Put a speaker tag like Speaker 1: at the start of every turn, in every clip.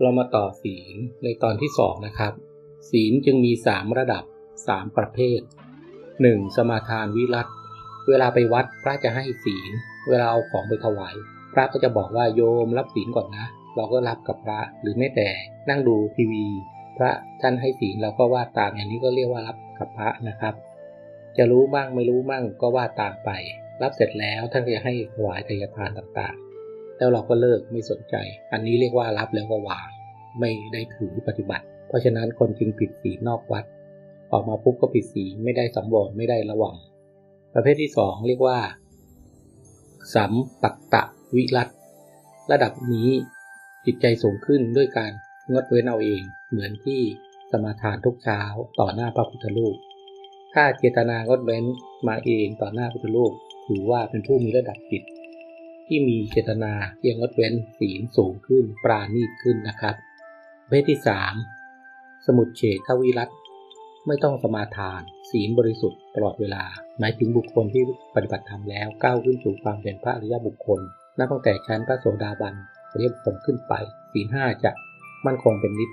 Speaker 1: เรามาต่อศีลในตอนที่สองนะครับ ศีลจึงมีสามระดับสามประเภทหนึ่งสมาทานวิรัตเวลาไปวัดพระจะให้ศีล เวลาเอาของไปถวาย พระก็จะบอกว่าโยมรับศีลก่อนนะ เราก็รับกับพระหรือแม้แต่นั่งดูทีวี พระท่านให้ศีลเราก็ว่าตามอย่างนี้ก็เรียกว่ารับกับพระนะครับ จะรู้บ้างไม่รู้บ้างก็ว่าตามไป รับเสร็จแล้วท่านก็จะให้ถวายทายทานต่างๆ แล้วเราก็เลิกไม่สนใจ อันนี้เรียกว่ารับแล้วก็วางไม่ได้ถือปฏิบัติ เพราะฉะนั้นคนจึงผิดศีลนอกวัด ออกมาปุ๊บก็ผิดศีลไม่ได้สังวรไม่ได้ระวัง ประเภทที่สองเรียกว่า สัมปัตตะวิรัตระดับนี้จิตใจสูงขึ้นด้วยการงดเว้นเอาเอง เหมือนที่สมาทานทุกเช้าต่อหน้าพระพุทธรูป ถ้าเจตนางดเว้นมาเองต่อหน้าพระพุทธรูปถือว่าเป็นผู้มีระดับจิต ที่มีเจตนาเพียงงดเว้นศีลสูงขึ้นปราณีตขึ้นนะครับประเภทที่สามสมุดเฉทวิรัตไม่ต้องสมาทาน ศีลบริสุทธิ์ตลอดเวลา หมายถึงบุคคลที่ปฏิบัติธรรมแล้วก้าวขึ้นสู่ความเป็นพระอริยบุคคลนับตั้งแต่ชั้นพระโสดาบันอริยบุคคลขึ้นไป ศีลห้าจะมั่นคงเป็นนิด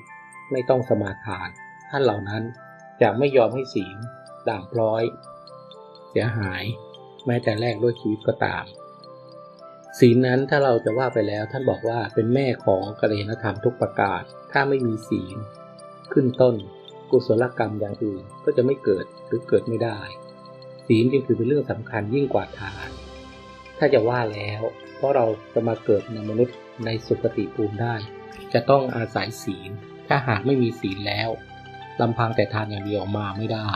Speaker 1: ไม่ต้องสมาทานท่านเหล่านั้นจะไม่ยอมให้ศีลด่างพร้อย เสียหาย แม้แต่แรกด้วยชีวิตก็ตาม ศีลนั้นถ้าเราจะว่าไปแล้วท่านบอกว่าเป็นแม่ของกัลยาณธรรมทุกประการ ถ้าไม่มีศีล ขึ้นต้น กุศลกรรมอย่างอื่นก็จะไม่เกิดหรือเกิดไม่ได้ ศีลจึงถือเป็นเรื่องสำคัญยิ่งกว่าทาน ถ้าจะว่าแล้ว เพราะเราจะมาเกิดในมนุษย์ในสุคติภูมิได้ จะต้องอาศัยศีล ถ้าหากไม่มีศีลแล้วลำพังแต่ทานอย่างเดียวมาไม่ได้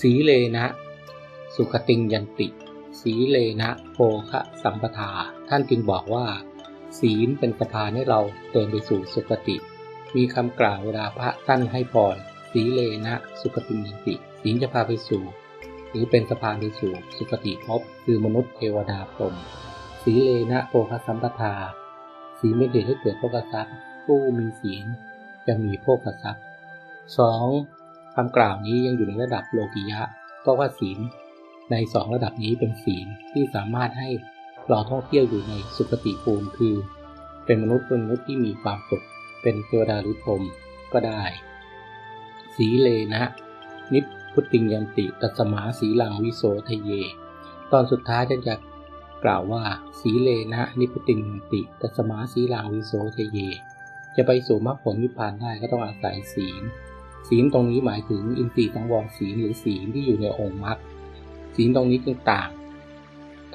Speaker 1: สีเลนะ สุขติงยันติ สีเลนะโภคะสัมปทา ท่านจึงบอกว่า ศีลเป็นสะพานให้เราเดินไปสู่สุคติ มีคำกล่าวเวลาพระท่านให้พรสีเลนะสุขติงยันติศีลจะพาไปสู่ หรือเป็นสะพานไปสู่สุคติภพคือมนุษย์เทวดาพรหมสีเลนะโภคะสัมปทาศีลเป็นเหตุให้เกิดโภคทรัพย์ผู้มีศีลจะมีโภคทรัพย์สองคำกล่าวนี้ยังอยู่ในระดับโลกิยะ เพราะว่าศีล ในสองระดับนี้เป็นศีลที่สามารถให้เราท่องเที่ยวอยู่ในสุคติภูมิคือ เป็นมนุษย์เป็นมนุษย์ที่มีความสุขเป็นเทวดาหรือพรมก็ได้ สีเลนะนิพพุติงยันติตัสมาสีลังวิโสทะเย ตอนสุดท้ายท่านจะกล่าวว่าสีเลนะนิพพุติงยันติตัสมาสีลังวิโสทะเย จะไปสู่มรรคผลนิพพานได้ก็ต้องอาศัยศีล ศีลตรงนี้หมายถึงอินทรีย์สังวรศีลหรือศีลที่อยู่ในองค์มรรค ศีลตรงนี้จึงต่าง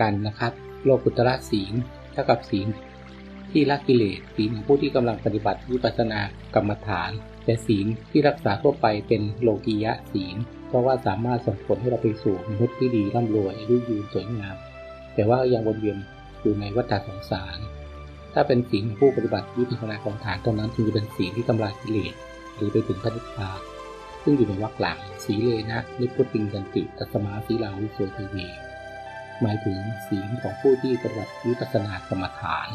Speaker 1: กันนะครับ โลกุตระศีลเท่ากับศีลที่ละกิเลสศีลของผู้ที่กำลังปฏิบัติวิปัสสนากรรมฐาน แต่ศีลที่รักษาทั่วไปเป็นโลกียะศีล เพราะว่าสามารถส่งผลให้เราไปสู่มนุษย์ที่ดีร่ำรวยอายุยืนสวยงาม แต่ว่ายังวนเวียนอยู่ในวัฏสงสาร ถ้าเป็นศีลของผู้ปฏิบัติวิปัสสนากรรมฐานตรงนั้นจึงจะเป็นศีลที่ทำลายกิเลสหรือไปถึงพระนิพพาน ซึ่งอยู่ในวรรคหลังสีเลนะนิพุติงยันติตัสมาสีลังวิโสทเวหมายถึงศีลของผู้ที่ปฏิบัติวิปัสสนากรรมฐาน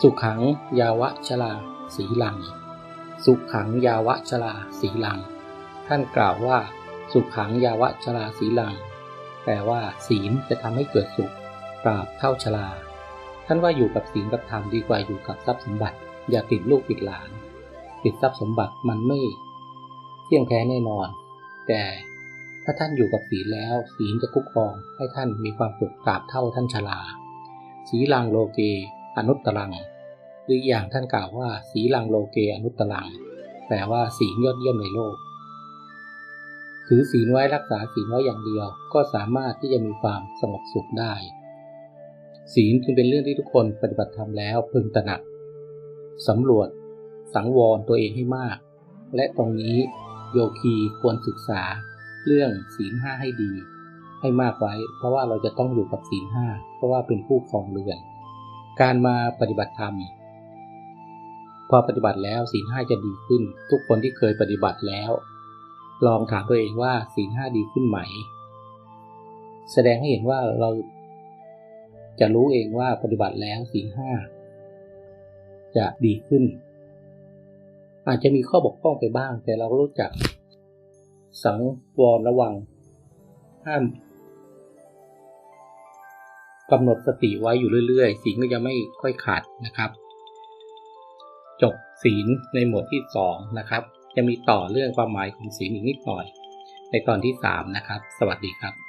Speaker 1: สุขังยาวะชลาสีลัง สุขังยาวะชลาสีลัง ท่านกล่าวว่า สุขังยาวะชลาสีลัง แปลว่า ศีลจะทำให้เกิดสุขปราบเท่าชลา ท่านว่าอยู่กับศีลกับธรรมดีกว่าอยู่กับทรัพย์สมบัติ อย่าติดลูกติดหลาน ติดทรัพย์สมบัติมันไม่ เที่ยงแท้แน่นอน แต่ถ้าท่านอยู่กับศีลแล้ว ศีลจะคุ้มครองให้ท่านมีความสุขตราบเท่าท่านชราสีลังโลเก อนุตตรัง หรืออย่างท่านกล่าวว่าสีลังโลเกอนุตตรัง แปลว่าศีลยอดเยี่ยมในโลก ถือศีลไว้รักษาศีลไว้อย่างเดียว ก็สามารถที่จะมีความสงบสุขได้ ศีลจึงเป็นเรื่องที่ทุกคนปฏิบัติธรรมแล้วพึงตระหนักสำรวจ สังวรตัวเองให้มาก และตรงนี้ โยคีควรศึกษาเรื่องศีลห้าให้ดี ให้มากไว้ เพราะว่าเราจะต้องอยู่กับศีลห้าเพราะว่าเป็นผู้ครองเรือน การมาปฏิบัติธรรม พอปฏิบัติแล้วศีลห้าจะดีขึ้น ทุกคนที่เคยปฏิบัติแล้ว ลองถามตัวเองว่าศีลห้าดีขึ้นไหม แสดงให้เห็นว่าเราจะรู้เองว่าปฏิบัติแล้วศีลห้าจะดีขึ้น อาจจะมีข้อบกพร่องไปบ้าง แต่เรารู้จัก สังวรระวัง ห้ามกำหนดสติไว้อยู่เรื่อยๆ สิ่งก็จะไม่ค่อยขาดนะครับ จบศีลในหมวดที่สองนะครับ จะมีต่อเรื่องความหมายของศีลอีกนิดหน่อย ในตอนที่สามนะครับ สวัสดีครับ